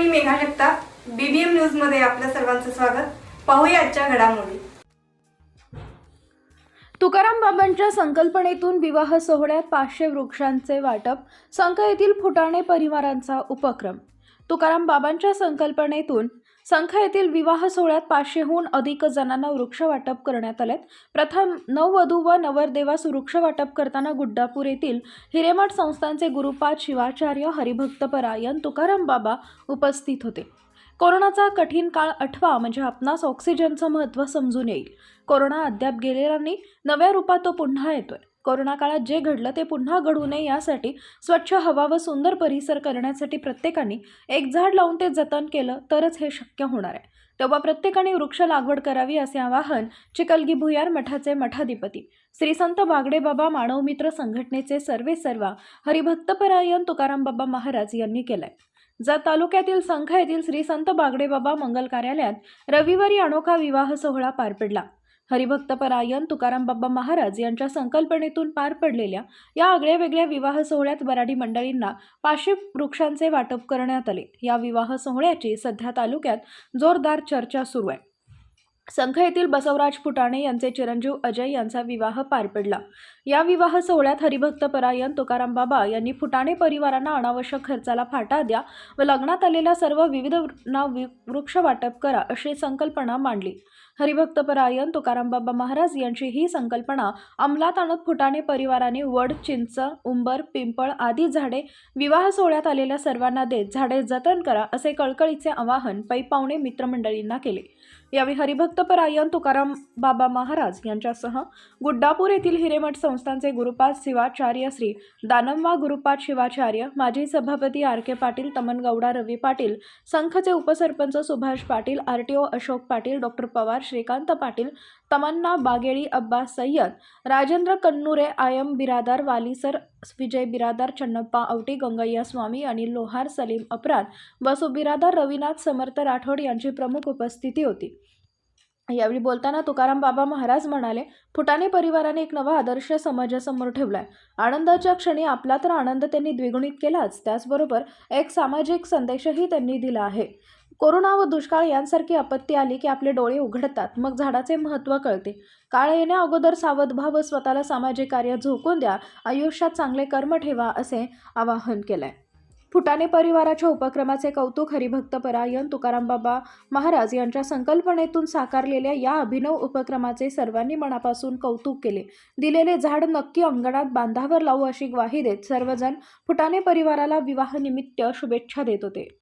Neha Jagtap. BBM न्यूजमध्ये आपल्या सर्वांचं स्वागत. पाहूया आजच्या घडामोडी. तुकाराम बाबांच्या संकल्पनेतून विवाह सोहळ्यात पाचशे वृक्षांचे वाटप संख येथील फुटाणे परिवारांचा उपक्रम. तुकाराम बाबांच्या संकल्पनेतून संख येथील विवाह सोहळ्यात पाचशेहून अधिक जणांना वृक्ष वाटप करण्यात आले प्रथम नववधू व नवरदेवास वृक्ष वाटप करताना गुड्डापूर येथील हिरेमठ संस्थांचे गुरुपाद शिवाचार्य हरिभक्तपरायण तुकाराम बाबा उपस्थित होते. कोरोनाचा कठीण काळ आठवा म्हणजे आपणास ऑक्सिजनचं महत्त्व समजून येईल. कोरोना अद्याप गेलेला नाही नव्या रूपात तो पुन्हा येतोय. कोरोना काळात जे घडलं ते पुन्हा घडू नये यासाठी स्वच्छ हवा व सुंदर परिसर करण्यासाठी प्रत्येकाने एक झाड लावून ते जतन केलं तरच हे शक्य होणार आहे. तेव्हा प्रत्येकाने वृक्ष लागवड करावी असे आवाहन चिकलगी भुयार मठाचे मठाधिपती श्री संत बागडे बाबा मानवमित्र संघटनेचे सर्वे सर्वा हरिभक्तपरायण तुकाराम बाबा महाराज यांनी केलंय. जत तालुक्यातील संख येथील श्री संत बागडे बाबा मंगल कार्यालयात रविवारी अनोखा विवाह सोहळा पार पडला. हरिभक्तपरायण तुकाराम बाबा महाराज यांच्या संकल्पनेतून पार पडलेल्या या आगळ्या वेगळ्या विवाह सोहळ्यात वराडी मंडळींना पाचशे वृक्षांचे वाटप करण्यात आले. या विवाह सोहळ्याची सध्या तालुक्यात जोरदार चर्चा सुरू आहे. संख येथील बसवराज फुटाणे यांचे चिरंजीव अजय यांचा विवाह पार पडला. या विवाह सोहळ्यात हरिभक्तपरायण तुकाराम बाबा यांनी फुटाणे परिवारांना अनावश्यक खर्चाला फाटा द्या व लग्नात आलेल्या सर्व विविध ना वृक्ष वाटप करा अशी संकल्पना मांडली. हरिभक्तपरायण तुकाराम बाबा महाराज यांची ही संकल्पना अंमलात आणत फुटाणे परिवाराने वड चिंच उंबर पिंपळ आदी झाडे विवाह सोहळ्यात आलेल्या सर्वांना देत झाडे जतन करा असे कळकळीचे आवाहन पै पाहुणे मित्रमंडळींना केले. यावेळी हरिभक्तपरायण तुकाराम बाबा महाराज यांच्यासह गुड्डापूर येथील हिरेमठ संस्थांचे गुरुपाद शिवाचार्य श्री दानम्मा गुरुपाद शिवाचार्य माजी सभापती आर के पाटील तमनगौडा रवी पाटील संघचे उपसरपंच Subhash Patil R T O Ashok Patil doctor Pawar Shrikant Patil Tamanna Bageli Abbas Sayyad Rajendra Kannure I am Biradar वालीसर Vijay Biradar Channappa Awati Gangayya Swami आणि लोहार सलीम अपराध व बिरादार रविनाथ समर्थ राठोड यांची प्रमुख उपस्थिती होती. यावेळी बोलताना तुकाराम बाबा महाराज म्हणाले फुटाणे परिवाराने एक नवा आदर्श समाजासमोर ठेवलाय. आनंदाच्या क्षणी आपला तर आनंद त्यांनी द्विगुणित केलाच. त्याचबरोबर एक सामाजिक संदेशही त्यांनी दिला आहे. कोरोना व दुष्काळ यांसारखी आपत्ती आली की आपले डोळे उघडतात. मग झाडाचे महत्त्व कळते. काळ येण्या अगोदर सावध व्हा व स्वतःला सामाजिक कार्य झोकून द्या आयुष्यात चांगले कर्म ठेवा असे आवाहन केलंय. फुटाणे परिवाराच्या उपक्रमाचे कौतुक हरिभक्त परायण तुकाराम बाबा महाराज यांच्या संकल्पनेतून साकारलेल्या या अभिनव उपक्रमाचे सर्वांनी मनापासून कौतुक केले. दिलेले झाड नक्की अंगणात बांधावर लावू अशी ग्वाही देत सर्वजण फुटाणे परिवाराला विवाहनिमित्त शुभेच्छा देत होते.